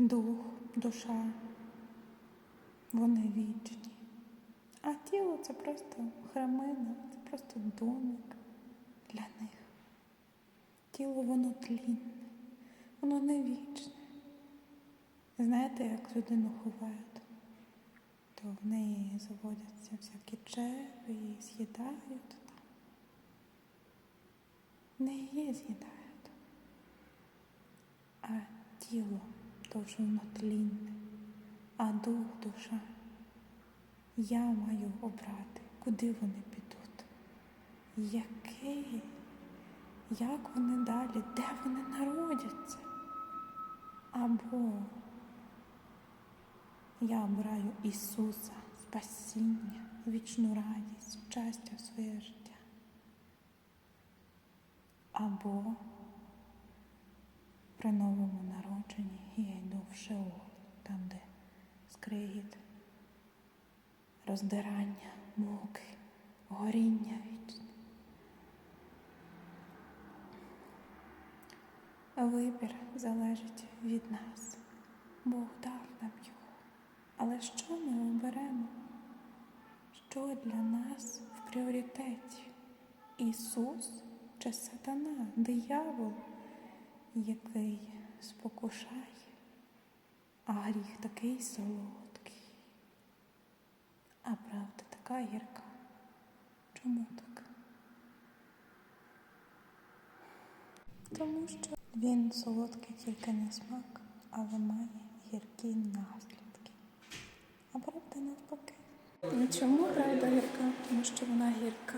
дух, душа, вони вічні. А тіло це просто храмина, це просто домик для них. Тіло воно тлінне, воно не вічне. Знаєте, як людину ховають? То в неї заводяться всякі черви і з'їдають. Не її з'їдають. А тіло воно тлінне, а дух, душа. Я маю обрати, куди вони підуть, який, як вони далі, де вони народяться. Або я обираю Ісуса, спасіння, вічну радість, щастя в своє життя. Або при новому народженні я йду в Шеол, там, де скригіт, роздирання, муки, горіння вічне. Вибір залежить від нас. Бог дав нам його. Але що ми оберемо? Що для нас в пріоритеті? Ісус чи сатана, диявол, який спокушає, а гріх такий солодкий, а правда така гірка. Чому так? Тому що він солодкий тільки на смак, але має гіркі наслідки. А правда навпаки. Ну, Чому правда гірка? Тому що вона гірка